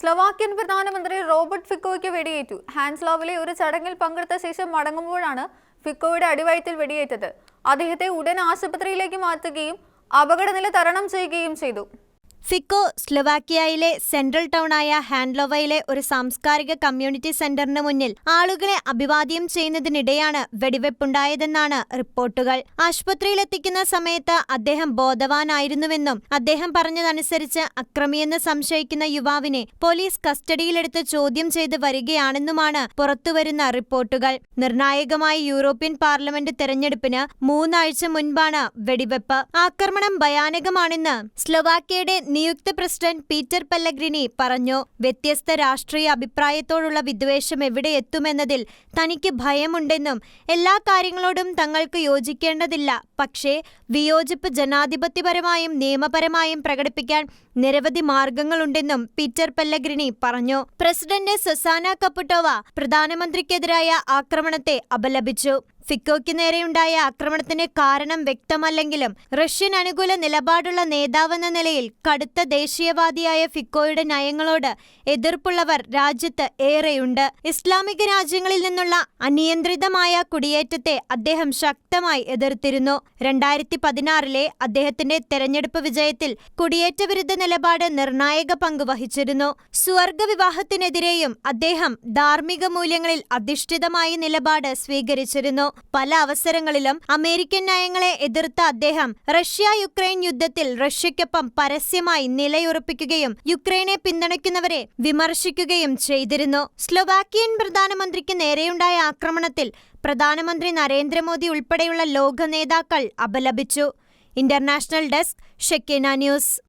Slovakian പ്രധാനമന്ത്രി Robert ഫിക്കോയ്ക്ക് വെടിയേറ്റു. ഹാൻസ്ലോവിലെ ഒരു ചടങ്ങിൽ പങ്കെടുത്ത ശേഷം മടങ്ങുമ്പോഴാണ് ഫിക്കോയുടെ അടിവയറ്റിൽ വെടിയേറ്റത്. അദ്ദേഹത്തെ ഉടൻ ആശുപത്രിയിലേക്ക് മാറ്റുകയും അപകടനില തരണം ചെയ്യുകയും ചെയ്തു. ഫിക്കോ സ്ലൊവാക്കിയയിലെ സെൻട്രൽ ടൗണായ ഹാൻഡ്ലോവയിലെ ഒരു സാംസ്കാരിക കമ്മ്യൂണിറ്റി സെന്ററിന് മുന്നിൽ ആളുകളെ അഭിവാദ്യം ചെയ്യുന്നതിനിടെയാണ് വെടിവെപ്പുണ്ടായതെന്നാണ് റിപ്പോർട്ടുകൾ. ആശുപത്രിയിലെത്തിക്കുന്ന സമയത്ത് അദ്ദേഹം ബോധവാനായിരുന്നുവെന്നും അദ്ദേഹം പറഞ്ഞതനുസരിച്ച് അക്രമിയെന്ന് സംശയിക്കുന്ന യുവാവിനെ പോലീസ് കസ്റ്റഡിയിലെടുത്ത് ചോദ്യം ചെയ്ത് വരികയാണെന്നുമാണ് പുറത്തുവരുന്ന റിപ്പോർട്ടുകൾ. നിർണായകമായ യൂറോപ്യൻ പാർലമെന്റ് തെരഞ്ഞെടുപ്പിന് മൂന്നാഴ്ച മുൻപാണ് വെടിവെപ്പ്. ആക്രമണം ഭയാനകമാണെന്ന് സ്ലൊവാക്യയുടെ നിയുക്ത പ്രസിഡന്റ് പീറ്റർ പെല്ലഗ്രിനി പറഞ്ഞു വ്യത്യസ്ത രാഷ്ട്രീയ അഭിപ്രായത്തോടുള്ള വിദ്വേഷം എവിടെ എത്തുമെന്നതിൽ തനിക്ക് ഭയമുണ്ടെന്നും എല്ലാ കാര്യങ്ങളോടും തങ്ങൾക്ക് യോജിക്കേണ്ടതില്ല. പക്ഷേ വിയോജിപ്പ് ജനാധിപത്യപരമായും നിയമപരമായും പ്രകടിപ്പിക്കാൻ നിരവധി മാർഗങ്ങളുണ്ടെന്നും പീറ്റർ പെല്ലഗ്രിനി പറഞ്ഞു. പ്രസിഡന്റ് സസാന കപ്പുട്ടോവ പ്രധാനമന്ത്രിക്കെതിരായ ആക്രമണത്തെ അപലപിച്ചു. ഫിക്കോയ്ക്ക് നേരെയുണ്ടായ ആക്രമണത്തിന് കാരണം വ്യക്തമല്ലെങ്കിലും റഷ്യൻ അനുകൂല നിലപാടുള്ള നേതാവെന്ന നിലയിൽ കടുത്ത ദേശീയവാദിയായ ഫിക്കോയുടെ നയങ്ങളോട് എതിർപ്പുള്ളവർ രാജ്യത്ത് ഏറെയുണ്ട്. ഇസ്ലാമിക രാജ്യങ്ങളിൽ നിന്നുള്ള അനിയന്ത്രിതമായ കുടിയേറ്റത്തെ അദ്ദേഹം ശക്തമായി എതിർത്തിരുന്നു. രണ്ടായിരത്തി പതിനാറിലെ അദ്ദേഹത്തിന്റെ തെരഞ്ഞെടുപ്പ് വിജയത്തിൽ കുടിയേറ്റ വിരുദ്ധ നിലപാട് നിർണായക പങ്ക് വഹിച്ചിരുന്നു. സ്വർഗ വിവാഹത്തിനെതിരെയും അദ്ദേഹം ധാർമ്മിക മൂല്യങ്ങളിൽ അധിഷ്ഠിതമായ നിലപാട് സ്വീകരിച്ചിരുന്നു. പല അവസരങ്ങളിലും അമേരിക്കൻ നയങ്ങളെ എതിർത്ത അദ്ദേഹം റഷ്യ യുക്രൈൻ യുദ്ധത്തിൽ റഷ്യയ്ക്കൊപ്പം പരസ്യമായി നിലയുറപ്പിക്കുകയും യുക്രൈനെ പിന്തുണയ്ക്കുന്നവരെ വിമർശിക്കുകയും ചെയ്തിരുന്നു. സ്ലൊവാക്യൻ പ്രധാനമന്ത്രിക്ക് നേരെയുണ്ടായ ആക്രമണത്തിൽ പ്രധാനമന്ത്രി നരേന്ദ്രമോദി ഉൾപ്പെടെയുള്ള ലോക നേതാക്കൾ അപലപിച്ചു. ഇന്റർനാഷണൽ ഡെസ്ക് ഷെക്കേന ന്യൂസ്.